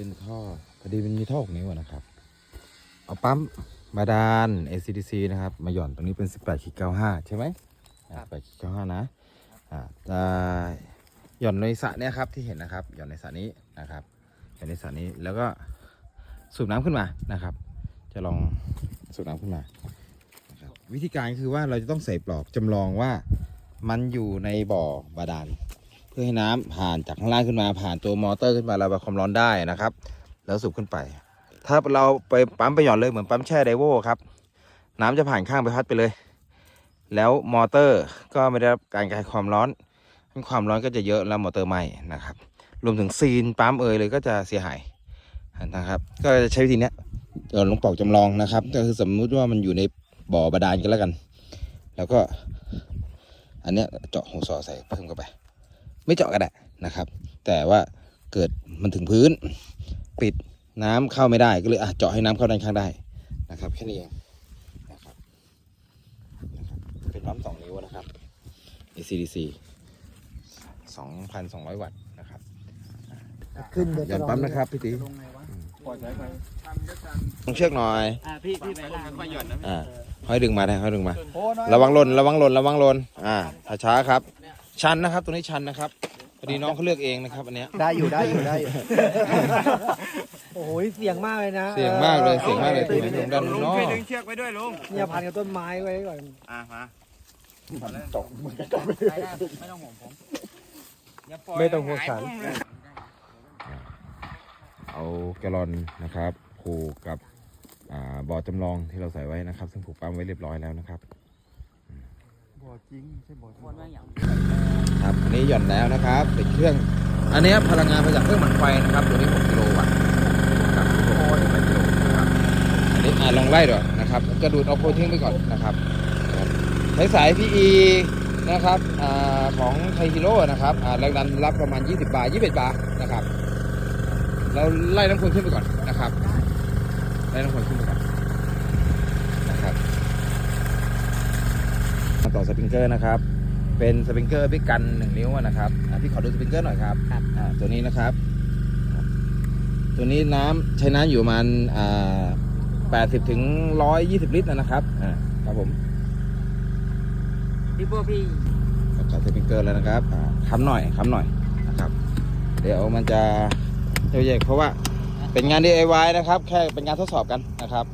เป็นท่อพอดีมันมีท่อหกนิ้วอะนะครับ เอาปั๊มบาดาล ACDC นะครับ มาหย่อนตรงนี้เป็น 18ขีด95 ใช่ไหม18ขีด95นะอ่าจะหย่อนในสระเนี่ยครับที่เห็นนะครับ หย่อนในสระนี้นะครับหย่อนในสระนี้แล้วก็สูบน้ำขึ้นมานะครับ จะลองสูบน้ำขึ้นมานะครับวิธีการคือว่าเราจะต้องใส่ปลอกจำลองว่ามันอยู่ในบ่อบาดาลเพื่อให้น้ำผ่านจากข้างล่างขึ้นมาผ่านตัวมอเตอร์ขึ้นมาระบายความร้อนได้นะครับ แล้วสูบขึ้นไป ถ้าเราไปปั๊มไปหย่อนเลยเหมือนปั๊มแช่ไดโวครับ น้ำจะผ่านข้างไปพัดไปเลย แล้วมอเตอร์ก็ไม่ได้รับการกระจายความร้อนความร้อนก็จะเยอะแล้วมอเตอร์ไหม้นะครับ รวมถึงซีนปั๊มเอยเลยก็จะเสียหายนะครับ ก็จะใช้วิธีนี้ยหย่อนลงปอกจำลองนะครับ ก็คือสมมุติว่ามันอยู่ในบ่อบาดาลกันแล้วกัน แล้วก็ อันเนี้ยเจาะหัวซอใส่เพิ่มเข้าไป ไม่เจาะก็ได้นะครับ แต่ว่าเกิดมันถึงพื้น ปิดน้ำเข้าไม่ได้ก็เลยอะเจาะให้น้ำเข้าด้านข้างได้นะครับแค่นี้เองนะครับนะครับเป็นปั๊มสองนิ้วนะครับ ACDC 2,200 วัตต์นะครับขึ้นเดี๋ยวหย่อนปั๊มนะครับพี่ตีลงไงวะต้องเชือกหน่อยอ่าพี่พี่ไปล่างค่อยหย่อนนะอ่าค่อยดึงมาได้ค่อยดึงมาโอ้น้อยระวังหล่นระวังหล่นระวังหล่นอ่าช้าๆครับ ชันนะครับตรงนี้ชันนะครับพอดีน้องเขาเลือกเองนะครับอันเนี้ย ได้อยู่ได้อยู่ได้อยู่ โอ้โหเสียงมากเลยนะเสียงมากเลยเสียงมากเลยตีดึงดันลุงเนาะช่วยดึงเชือกไว้ด้วยลุงเนี่ยพันกับต้นไม้ไว้ก่อนอะมาไม่ต้องห่วงผมไม่ต้องห่วงฉันเอาแกลลอนนะครับผูกกับอ่าบ่อจำลองที่เราใส่ไว้นะครับ ซึ่งผูกปั๊มไว้เรียบร้อยแล้วนะครับ บ่อจริงใช่บ่อจริงครับอันนี้หย่อนแล้วนะครับเป็นเครื่อง อันนี้พลังงานมาจากเครื่องหมันไฟนะครับ ตัวนี้6กิโลวัตต์นะครับ6กิโลนะครับอันนี้อ่าลองไล่ดูนะครับกระดูดเอาโพทิ้งไปก่อนนะครับครับใช้สาย PE นะครับอ่าของไทฮิโร่นะครับอ่าแรงดันรับประมาณ 20 บาท21บาทนะครับ เราไล่น้ำคนขึ้นไปก่อนนะครับไล่น้ำคนขึ้นไปก่อนนะครับมา ต่อสปริงเกอร์นะครับ เป็นสปริงเกอร์พี่กันหนึ่งนิ้วอะนะครับอะพี่ขอดูสปริงเกอร์หน่อยครับอ่าตัวนี้นะครับ ตัวนี้น้ำใช้น้ำอยู่ประมาณอ่า80ถึง120ลิตรนะครับอ่าครับผมพี่พวกพี่ขอสปริงเกอร์แล้วนะครับอ่าค้ำหน่อยค้ำหน่อยนะครับ เดี๋ยวมันจะเยอะๆเพราะว่าเป็นงาน DIY นะครับ แค่เป็นงานทดสอบกันนะครับ